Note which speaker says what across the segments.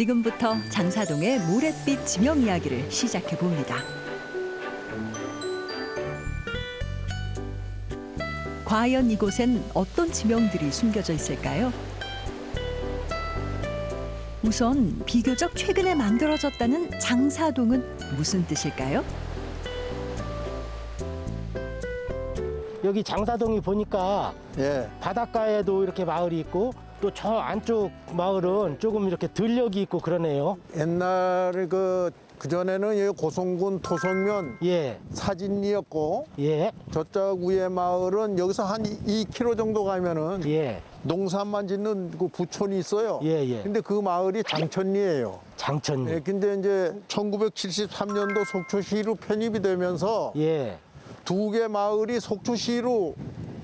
Speaker 1: 지금부터 장사동의 모랫빛 지명 이야기를 시작해 봅니다. 과연 이곳엔 어떤 지명들이 숨겨져 있을까요? 우선 비교적 최근에 만들어졌다는 장사동은 무슨 뜻일까요?
Speaker 2: 여기 장사동이 보니까
Speaker 3: 예.
Speaker 2: 바닷가에도 이렇게 마을이 있고 또 저 안쪽 마을은 조금 이렇게 들녘이 있고 그러네요.
Speaker 3: 옛날에 그, 그전에는 여기 고성군 토성면
Speaker 2: 예,
Speaker 3: 사진리였고
Speaker 2: 예,
Speaker 3: 저쪽 위에 마을은 여기서 한 2km 정도 가면은
Speaker 2: 예,
Speaker 3: 농사만 짓는 그 부촌이 있어요.
Speaker 2: 예, 예.
Speaker 3: 근데 그 마을이 장천리예요.
Speaker 2: 장천리.
Speaker 3: 예, 근데 이제 1973년도 속초시로 편입이 되면서
Speaker 2: 예,
Speaker 3: 두 개 마을이 속초시로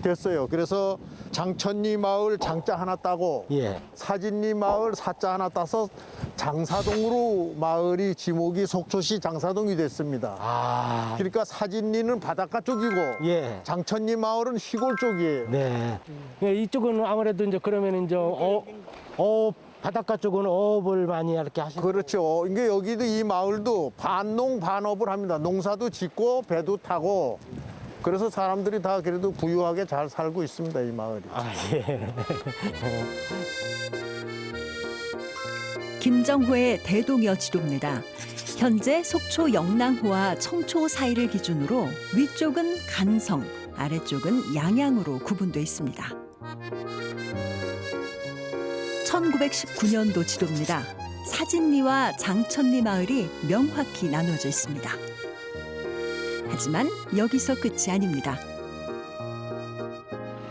Speaker 3: 됐어요. 그래서 장천리 마을 장자 하나 따고
Speaker 2: 예.
Speaker 3: 사진리 마을 사자 하나 따서 장사동으로 마을이 지목이 속초시 장사동이 됐습니다.
Speaker 2: 아,
Speaker 3: 그러니까 사진리는 바닷가 쪽이고
Speaker 2: 예.
Speaker 3: 장천리 마을은 시골 쪽이에요.
Speaker 2: 네. 예, 이쪽은 아무래도 이제 그러면 이제 어, 어 바닷가 쪽은 어업을 많이 이렇게 하시는.
Speaker 3: 그렇죠. 이게 여기도 이 마을도 반농 반업을 합니다. 농사도 짓고 배도 타고 그래서 사람들이 다 그래도 부유하게 잘 살고 있습니다. 이 마을이.
Speaker 2: 아, 예.
Speaker 1: 김정호의 대동여 지도입니다. 현재 속초 영랑호와 청초 사이를 기준으로 위쪽은 간성, 아래쪽은 양양으로 구분돼 있습니다. 1919년도 지도입니다. 사진리와 장천리 마을이 명확히 나눠져 있습니다. 하지만 여기서 끝이 아닙니다.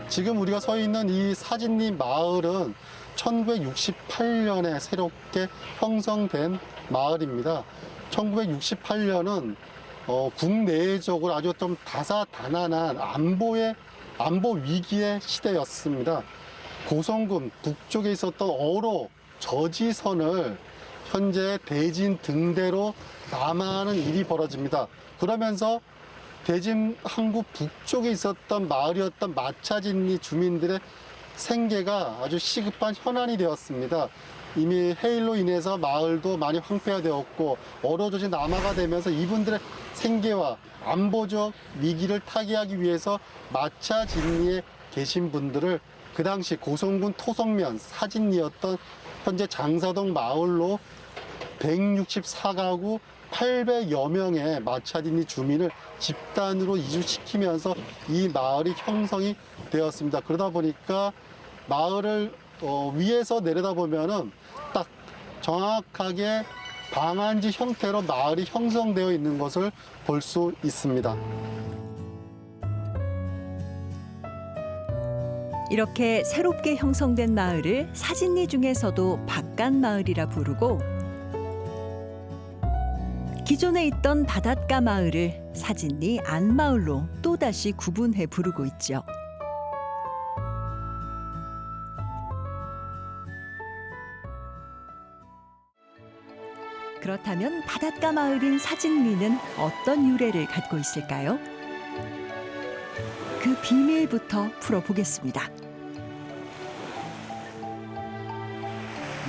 Speaker 4: 지금 우리가 서 있는 이 사진리 마을은 1968년에 새롭게 형성된 마을입니다. 1968년은 어, 국내적으로 아주 좀 다사다난한 안보의 안보 위기의 시대였습니다. 고성군 북쪽에 있었던 어로 저지선을 현재 대진 등대로 남하하는 일이 벌어집니다. 그러면서 대진 항구 북쪽에 있었던 마을이었던 마차진리 주민들의 생계가 아주 시급한 현안이 되었습니다. 이미 해일로 인해서 마을도 많이 황폐화 되었고 어려워진 남하가 되면서 이분들의 생계와 안보적 위기를 타개하기 위해서 마차 진리에 계신 분들을 그 당시 고성군 토성면 사진리였던 현재 장사동 마을로 164가구 800여 명의 마차디니 주민을 집단으로 이주시키면서 이 마을이 형성이 되었습니다. 그러다 보니까 마을을 어, 위에서 내려다보면은 딱 정확하게 방안지 형태로 마을이 형성되어 있는 것을 볼 수 있습니다.
Speaker 1: 이렇게 새롭게 형성된 마을을 사진리 중에서도 바깥 마을이라 부르고 기존에 있던 바닷가 마을을 사진리 안마을로 또다시 구분해 부르고 있죠. 그렇다면 바닷가 마을인 사진리는 어떤 유래를 갖고 있을까요? 그 비밀부터 풀어보겠습니다.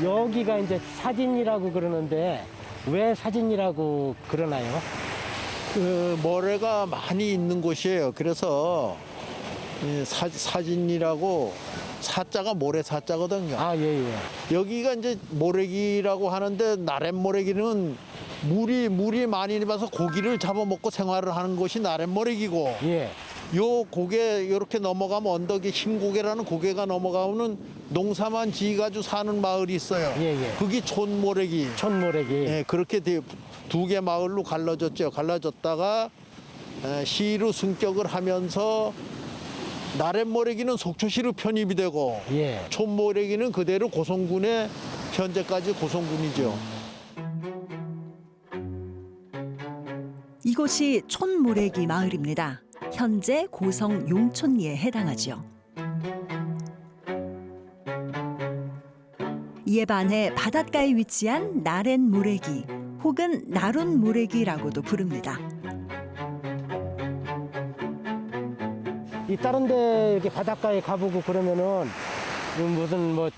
Speaker 2: 여기가 이제 사진이라고 그러는데 왜 사진이라고 그러나요?
Speaker 3: 그 모래가 많이 있는 곳이에요. 그래서 이 사, 사진이라고 사자가 모래 사자거든요.
Speaker 2: 아, 예, 예.
Speaker 3: 여기가 이제 모래기라고 하는데 나랫 모래기는 물이 물이 많이 내봐서 고기를 잡아먹고 생활을 하는 곳이 나랫 모래기고
Speaker 2: 예.
Speaker 3: 요 고개 이렇게 넘어가면 언덕에 흰 고개라는 고개가 넘어가면 농사만 지가지고 사는 마을이 있어요.
Speaker 2: 예, 예.
Speaker 3: 그게 촌모래기.
Speaker 2: 촌모래기.
Speaker 3: 예, 그렇게 두 개 마을로 갈라졌죠. 갈라졌다가 에, 시로 승격을 하면서 나랫모래기는 속초시로 편입이 되고
Speaker 2: 예.
Speaker 3: 촌모래기는 그대로 고성군에 현재까지 고성군이죠.
Speaker 1: 이곳이 촌모래기 마을입니다. 현재 고성 용촌리에 해당하죠. 이에 반해 바닷가에 위치한 나랜 모래기 혹은 나룬 모래기라고도 부릅니다.
Speaker 2: 이 다른 데 이렇게 바닷가에 가보고 그러면은 무슨 뭐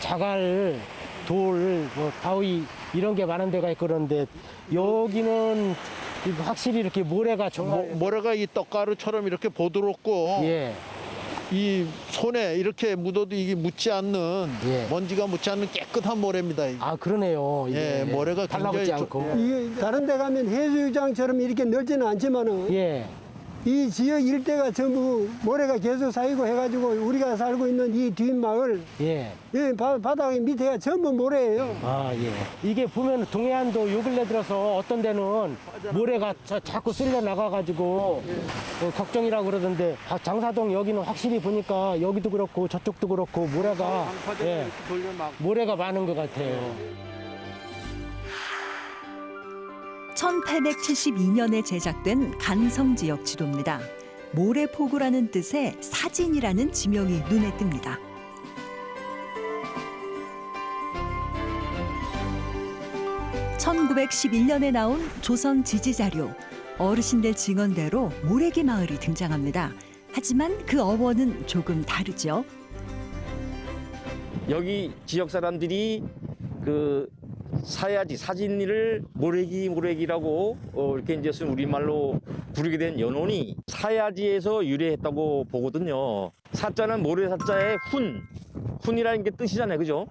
Speaker 2: 자갈 돌, 뭐 바위 이런 게 많은 데가 있고 그런데 여기는 이거 확실히 이렇게 모래가
Speaker 3: 모,
Speaker 2: 정말
Speaker 3: 모래가 이 떡가루처럼 이렇게 보드롭고
Speaker 2: 예,
Speaker 3: 이 손에 이렇게 묻어도 이게 묻지 않는
Speaker 2: 예.
Speaker 3: 먼지가 묻지 않는 깨끗한 모래입니다. 이게.
Speaker 2: 아 그러네요. 이게.
Speaker 3: 예, 모래가
Speaker 2: 달라붙지
Speaker 3: 굉장히
Speaker 2: 않고.
Speaker 5: 이게 다른 데 가면 해수욕장처럼 이렇게 넓지는 않지만은
Speaker 2: 예,
Speaker 5: 이 지역 일대가 전부 모래가 계속 쌓이고 해가지고 우리가 살고 있는 이 뒷마을
Speaker 2: 예.
Speaker 5: 이 바, 바닥 밑에가 전부 모래예요.
Speaker 2: 아, 예. 이게 보면 동해안도 요 근래 들어서 어떤 데는 모래가 자, 자꾸 쓸려 나가가지고 어, 걱정이라고 그러던데 아, 장사동 여기는 확실히 보니까 여기도 그렇고 저쪽도 그렇고 모래가 예, 모래가 많은 것 같아요.
Speaker 1: 1872년에 제작된 간성 지역 지도입니다. 모래포구라는 뜻의 사진이라는 지명이 눈에 띕니다. (1911년에) 나온 조선 지지자료 어르신들 증언대로 모래기 마을이 등장합니다. 하지만 그 어원은 조금 다르죠.
Speaker 6: 여기 지역 사람들이 그 사야지 사진리를 모래기 모래기라고 어, 이렇게 이제 쓴 우리말로 부르게 된 연원이 사야지에서 유래했다고 보거든요. 사자는 모래 사자의 훈, 훈이라는 게 뜻이잖아요, 그죠?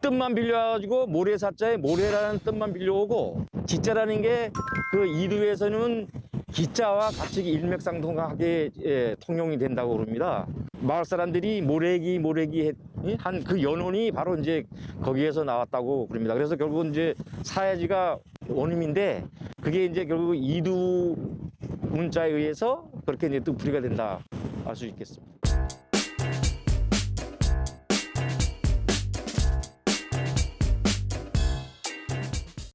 Speaker 6: 뜻만 빌려가지고 모래 사자에 모래라는 뜻만 빌려오고 지자라는 게 그 이두에서는 기자와 같이 일맥상통하게 예, 통용이 된다고 그럽니다. 마을 사람들이 모래기 모래기 한 그 연원이 바로 이제 거기에서 나왔다고 그럽니다. 그래서 결국 은 이제 사야지가 원음인데 그게 이제 결국 이두 문자에 의해서 그렇게 이제 뜻풀이가 된다 알 수 있겠습니다.